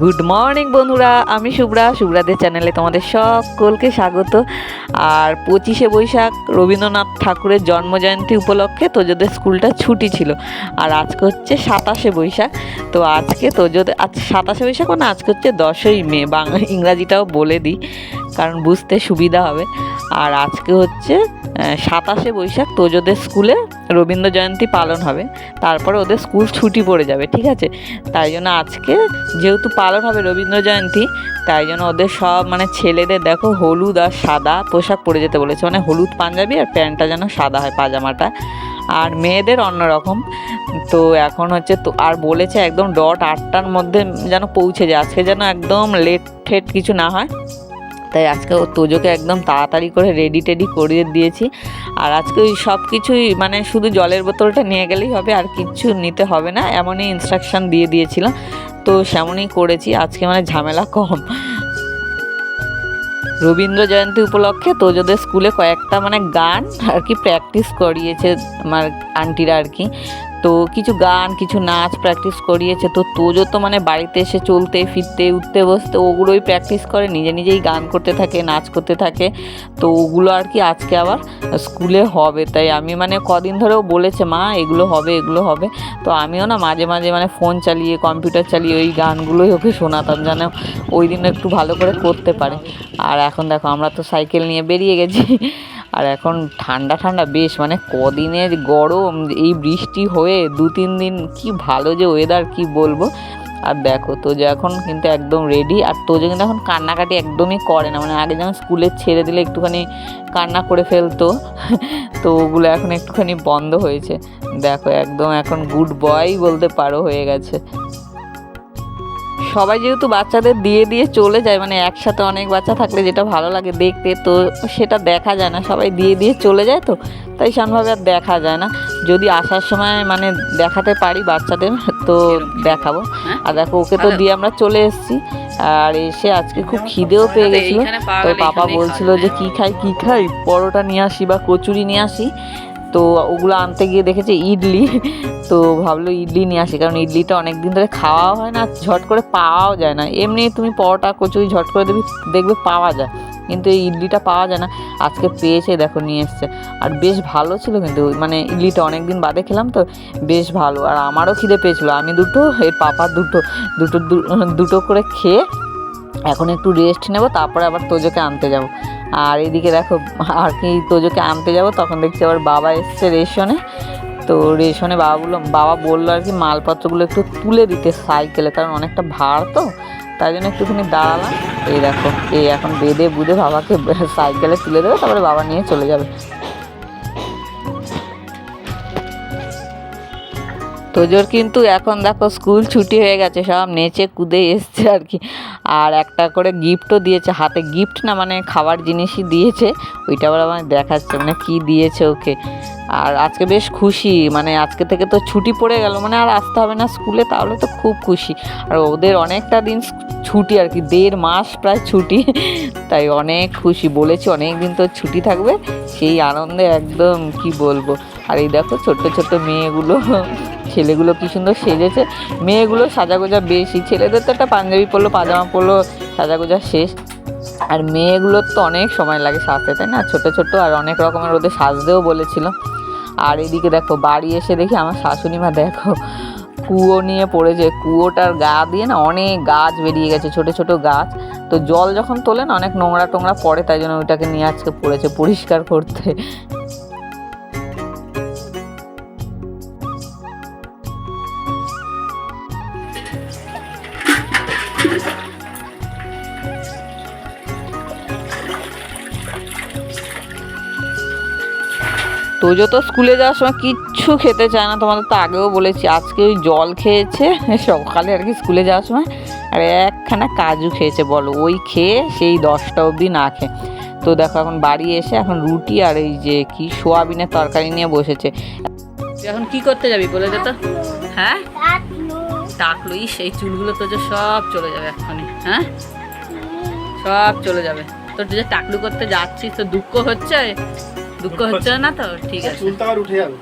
Good morning বন্ধুরা, আমি শুভ্রা, শুভ্রাদের চ্যানেলে তোমাদের সকলকে স্বাগত। আর পঁচিশে বৈশাখ রবীন্দ্রনাথ ঠাকুরের জন্মজয়ন্তী উপলক্ষে তোজোদের স্কুলটা ছুটি ছিল। আর আজকে হচ্ছে সাতাশে বৈশাখ, তো আজকে তোজোদের আজ সাতাশে বৈশাখ মানে আজকে হচ্ছে দশই মে বাংলা ইংরাজিটাও বলে দিই, কারণ বুঝতে সুবিধা হবে। আর আজকে হচ্ছে সাতাশে বৈশাখ তোজোদের স্কুলে রবীন্দ্র জয়ন্তী পালন হবে। তারপরে ওদের স্কুল ছুটি পড়ে যাবে, ঠিক আছে? তাই জন্য আজকে যেহেতু পালন হবে রবীন্দ্র জয়ন্তী, তাই জন্য ওদের সব মানে ছেলেদের দেখো হলুদ আর সাদা পোশাক পরে যেতে বলেছে। মানে হলুদ পাঞ্জাবি আর প্যান্টটা যেন সাদা হয় পাজামাটা। আর মেয়েদের অন্যরকম তো এখন হচ্ছে তো, আর বলেছে একদম ডট আটটার মধ্যে যেন পৌঁছে যায়। আজকে যেন একদম লেট ঠেট কিছু না হয়। তাই আজকে ও তোজোকে একদম তাড়াতাড়ি করে রেডি টেডি করিয়ে দিয়েছি। আর আজকে ওই সব কিছুই মানে শুধু জলের বোতলটা নিয়ে গেলেই হবে, আর কিচ্ছু নিতে হবে না, এমনই ইনস্ট্রাকশন দিয়ে দিয়েছিলাম। তো সেমনই করেছি, আজকে মানে ঝামেলা কম। রবীন্দ্র জয়ন্তী উপলক্ষে তোজোদের স্কুলে কয়েকটা মানে গান আর কি প্র্যাকটিস করিয়েছে আমার আন্টিরা আর কি। তো কিছু গান, কিছু নাচ প্র্যাকটিস করিয়েছে। তো তোজো তো মানে বাড়িতে এসে চলতে, ফিরতে, উঠতে, বসতে ওগুলোই প্র্যাকটিস করে। নিজে নিজেই গান করতে থাকে, নাচ করতে থাকে। তো ওগুলো আর কি আজকে আবার স্কুলে হবে। তাই আমি মানে কদিন ধরেও বলেছে, মা, এগুলো হবে এগুলো হবে। তো আমিও না মাঝে মাঝে মানে ফোন চালিয়ে কম্পিউটার চালিয়ে ওই গানগুলোই ওকে শোনাতাম যেন ওই দিন একটু ভালো করে করতে পারে। আর এখন দেখো, আমরা তো সাইকেল নিয়ে বেরিয়ে গেছি। আর এখন ঠান্ডা ঠান্ডা, বেশ মানে কদিনের গরম, এই বৃষ্টি হয়ে দু, তিন দিন কি ভালো যে ওয়েদার কি বলব? আর দেখো তো যে এখন কিন্তু একদম রেডি আর তোজো কিন্তু এখন কান্নাকাটি একদমই করে না। মানে আগে যেমন স্কুলে ছেড়ে দিলে একটুখানি কান্না করে ফেলতো, তো ওগুলো এখন একটুখানি বন্ধ হয়েছে। দেখো একদম এখন গুড বয় বলতে পারো হয়ে গেছে। সবাই যেহেতু বাচ্চাদের দিয়ে দিয়ে চলে যায় মানে একসাথে অনেক বাচ্চা থাকলে যেটা ভালো লাগে দেখতে তো সেটা দেখা যায় না। সবাই দিয়ে দিয়ে চলে যায় তো তাই সেরকমভাবে আর দেখা যায় না। যদি আসার সময় মানে দেখাতে পারি বাচ্চাদের তো দেখাবো। আর দেখো ওকে তো দিয়ে আমরা চলে এসেছি। আর এসে আজকে খুব খিদেও পেয়ে গেছিল। তো পাপা বলছিল যে কি খাই? কি খাই? পরোটা নিয়ে আসি বা কচুরি নিয়ে আসি। তো ওগুলো আনতে গিয়ে দেখেছে ইডলি। তো ভাবলো ইডলি নিয়ে আসি, কারণ ইডলিটা অনেক দিন ধরে খাওয়াও হয় না ঝট করে পাওয়াও যায় না। এমনি তুমি পরোটা, কচুরি ঝট করে দেবে দেখবে পাওয়া যায়, কিন্তু এই ইডলিটা পাওয়া যায় না। আজকে পেয়েছে, দেখো নিয়ে এসছে। আর বেশ ভালো ছিল কিন্তু মানে ইডলিটা অনেক দিন বাদে খেলাম তো, বেশ ভালো। আর আমারও খিদে পেয়েছিল, আমি দুটো, এর পাপা দুটো দুটো দুটো করে খেয়ে এখন একটু রেস্ট নেব, তারপরে আবার তোজোকে আনতে যাব। আর এদিকে দেখো, আর কি তোজোকে আনতে যাব, তখন দেখছি আবার বাবা এসছে রেশনে। তো রেশনে বাবা বলল বাবা বলল আর কি মালপত্রগুলো একটু তুলে দিতে সাইকেলে, কারণ অনেকটা ভার তো, তাই জন্য একটুখানি দাঁড়ালাম। এই দেখো, এই এখন বেঁধে বুধে বাবাকে সাইকেলে তুলে দেবে, তারপরে বাবা নিয়ে চলে যাবে। তোজোর কিন্তু এখন দেখো স্কুল ছুটি হয়ে গেছে, সব নেচে কুদে এসছে আর কি। আর একটা করে গিফটও দিয়েছে, হাতে গিফট না মানে খাবার জিনিসই দিয়েছে, ওইটা আবার আমায় দেখাচ্ছে মানে কি দিয়েছে ওকে। আর আজকে বেশ খুশি মানে আজকে থেকে তো ছুটি পড়ে গেল মানে আর আসতে হবে না স্কুলে, তাহলে তো খুব খুশি। আর ওদের অনেকটা দিন ছুটি আর কি, দেড় মাস প্রায় ছুটি, তাই অনেক খুশি, বলেছি অনেক দিন তো ছুটি থাকবে, সেই আনন্দে একদম কি বলব। আর এই দেখো ছোট্ট ছোট্ট মেয়েগুলো, ছেলেগুলো কি সুন্দর সেজেছে। মেয়েগুলো সাজাগোজা বেশি, ছেলেদের তো একটা পাঞ্জাবি পরলো, পাজামা পরলো, সাজাগোজা শেষ। আর মেয়েগুলোর তো অনেক সময় লাগে সাজতে, তাই না? ছোট ছোট আর অনেক রকমের ওদের সাজতেও বলেছিল। আর এদিকে দেখো, বাড়ি এসে দেখি আমার শাশুড়ি মা, দেখো, কুয়ো নিয়ে পড়েছে। কুয়োটার গা দিয়ে না অনেক গাছ বেরিয়ে গেছে, ছোট ছোট গাছ। তো জল যখন তোলে না, অনেক নোংরা টোংরা পড়ে, তাই জন্য ওইটাকে নিয়ে আজকে পড়েছে পরিষ্কার করতে। তোজো তো স্কুলে যাওয়ার সময় কিচ্ছু খেতে চায় না, তোমাদের তো আগেও বলেছি, আজকে ওই জল খেয়েছে, সকালে আর কি স্কুলে যাওয়ার সময়, আর একখানা কাজু খেয়েছে, বলো, ওই খেয়ে সেই দশটা অবধি না খেয়ে। তো দেখো, এখন বাড়ি এসে এখন রুটি আর এই যে কি সোয়াবিনের তরকারি নিয়ে বসেছে। এখন কি করতে যাবি বলে দে তো? হ্যাঁ? টাকলো এই সেই চুলগুলো তো যে সব চলে যাবে এক্ষুনি হ্যাঁ? সব চলে যাবে। তোর যে টাকলু করতে যাচ্ছিস তো দুঃখ হচ্ছে? দুঃখ হচ্ছে না তো? ঠিক আছে। চুলটা আর উঠে যাবে।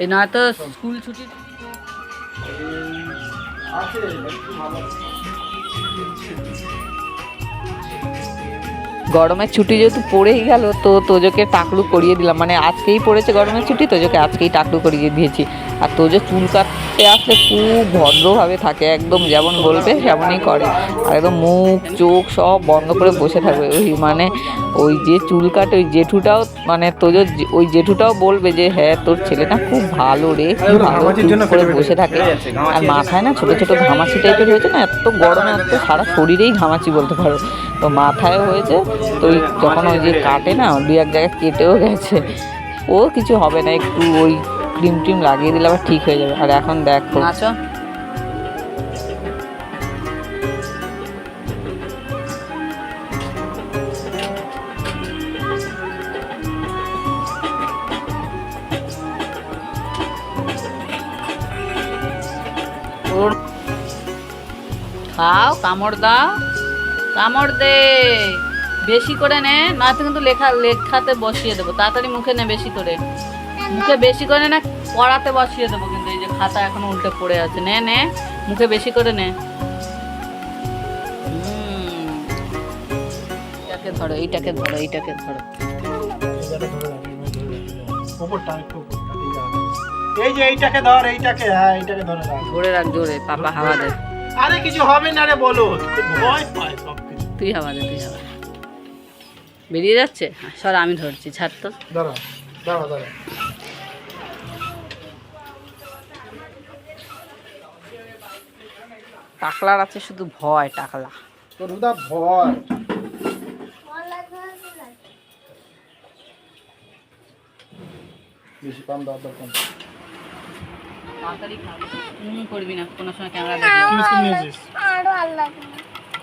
এই নয়তো স্কুল ছুটি আছে ভালো গরমের ছুটি যেহেতু পড়েই গেল তো তোজোকে টাকলু করিয়ে দিলাম। মানে আজকেই পড়েছে গরমের ছুটি তোজোকে আজকেই টাকলু করিয়ে দিয়েছি। আর তোজো চুল কাটতে আসলে খুব ভদ্রভাবে থাকে একদম যেমন বলবে সেমনই করে। আর একদম মুখ চোখ সব বন্ধ করে বসে থাকবে। ওই মানে ওই যে চুল কাটে ওই জেঠুটাও মানে তোজো যে- ওই জেঠুটাও বলবে যে হ্যাঁ তোর ছেলেটা খুব ভালো রে খুব ভালো জন্য করে বসে থাকে। আর মাথায় না ছোটো ছোটো ঘামাচি টাইপের হয়েছে না এত গরমে এত সারা শরীরেই ঘামাচি বলতে পারো। তো মাথায় হয়েছে তো ওই যখন ওই যে কাটে না দু এক জায়গায় কেটেও গেছে। ও কিছু হবে না একটু ওই ক্রিম টিম লাগিয়ে দিলে আবার ঠিক হয়ে যাবে। আর এখন দেখো। খাও কামড় দাও। কামড় দে। বেশি করে নে নয়তো কিন্তু লেখা লেখাতে বসিয়ে দেবো। তাড়াতাড়ি মুখে নে বেশি করে। মুখে বেশি করে না পড়াতে বসিয়ে দেবো কিন্তু এই যে খাতা এখন উল্টে পড়ে আছে। নে নে মুখে বেশি করে নে। এইটাকে ধরো এইটাকে ধরো এইটাকে ধরো। এই যে এইটাকে ধর এইটাকে হ্যাঁ এইটাকে ধরে রাখ। ধরে রাখ জোরে পাপা হাওয়া দে। আরে কিছু হবে না রে বলো। ভয় পায় সব কিছু তুই দে তুই হাওয়া বেরিয়ে যাচ্ছে? সর আমি ধরছি ছাড় তো। দাঁড়া দাঁড়া দাঁড়া। টাকলার আছে শুধু ভয় টাকলা। তোর উদা ভয়। বেশি পাম দাও দরকার হুম করবি না কোনো সময় ক্যামেরা দেখবি।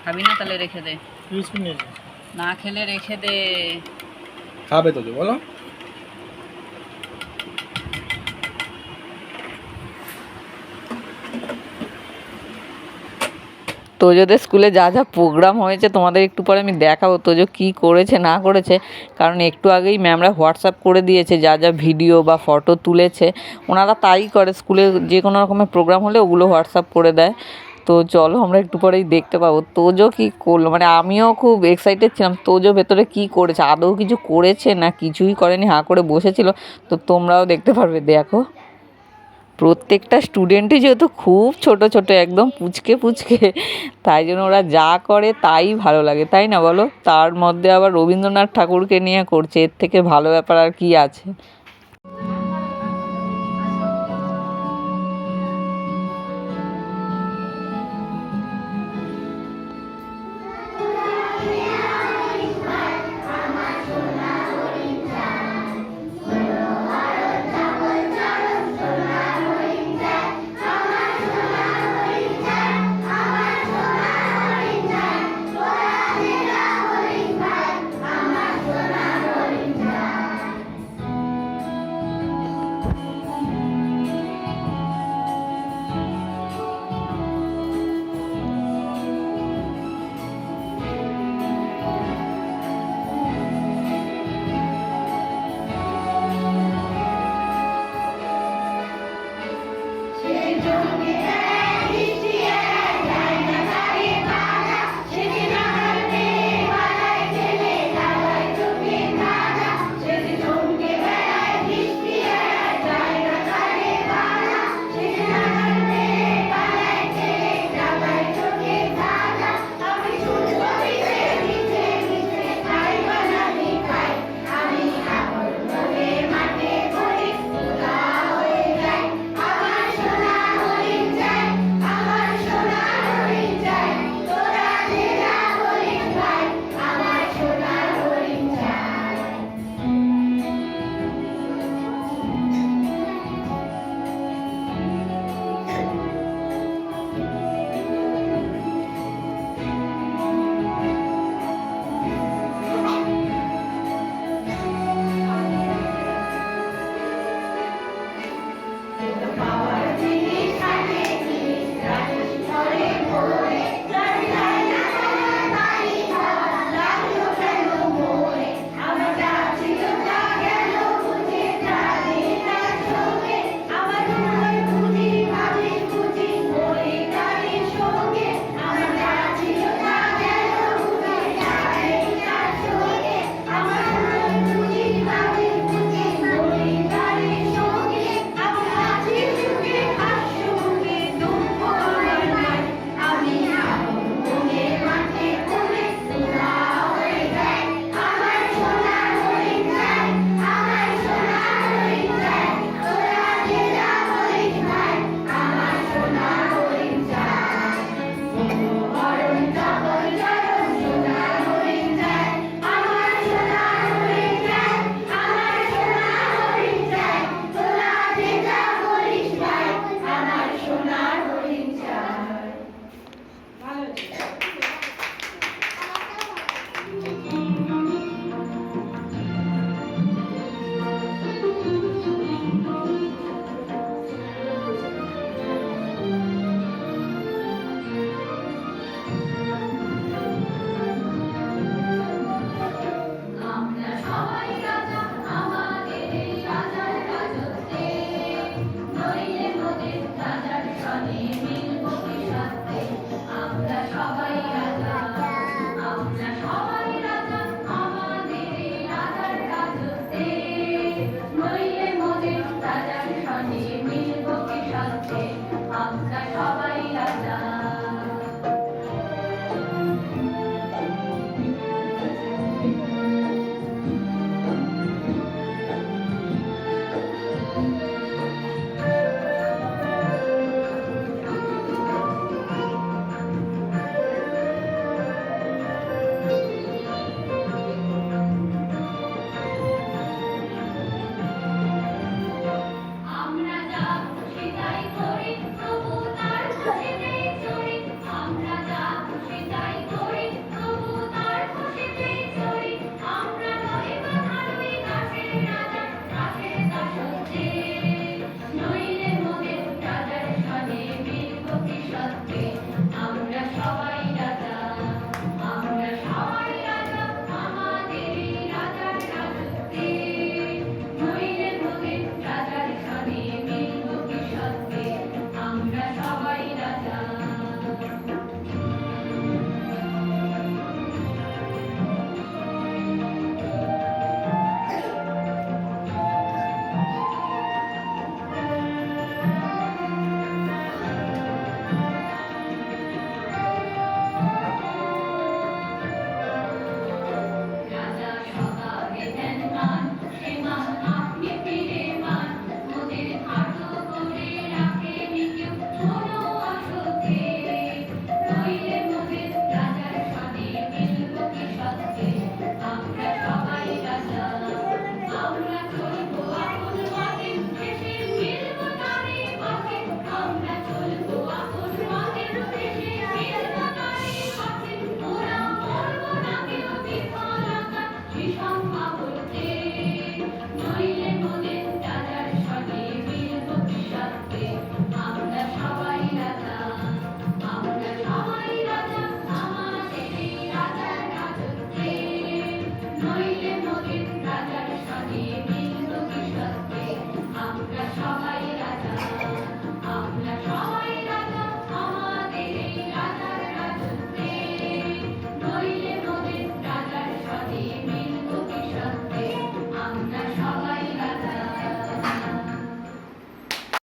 খাবি না তাহলে রেখে দে। না খেলে রেখে দে। খাবে তো বলো। তোজোদের স্কুলে যা যা প্রোগ্রাম হয়েছে, তোমাদের একটু পরে আমি দেখাবো তোজো কী করেছে, না করেছে। কারণ একটু আগেই ম্যামরা হোয়াটসঅ্যাপ করে দিয়েছে, যা যা ভিডিও বা ফটো তুলেছে। ওনারা তাই করে, স্কুলে যে কোনো রকমের প্রোগ্রাম হলে ওগুলো হোয়াটসঅ্যাপ করে দেয়। তো চলো, আমরা একটু পরেই দেখতে পাবো তোজো কী করল। মানে আমিও খুব এক্সাইটেড ছিলাম, তোজো ভেতরে কী করেছে, আদৌ কিছু করেছে না কিছুই করেনি, হাঁ করে বসেছিল। তো তোমরাও দেখতে পারবে, দেখো। প্রত্যেকটা স্টুডেন্টই যেহেতু খুব ছোট ছোট, একদম পুচকে পুচকে, তাই জন্য ওরা যা করে তাই ভালো লাগে, তাই না বলো? তার মধ্যে আবার রবীন্দ্রনাথ ঠাকুরকে নিয়ে করছে, এর থেকে ভালো ব্যাপার আর কি আছে? Porque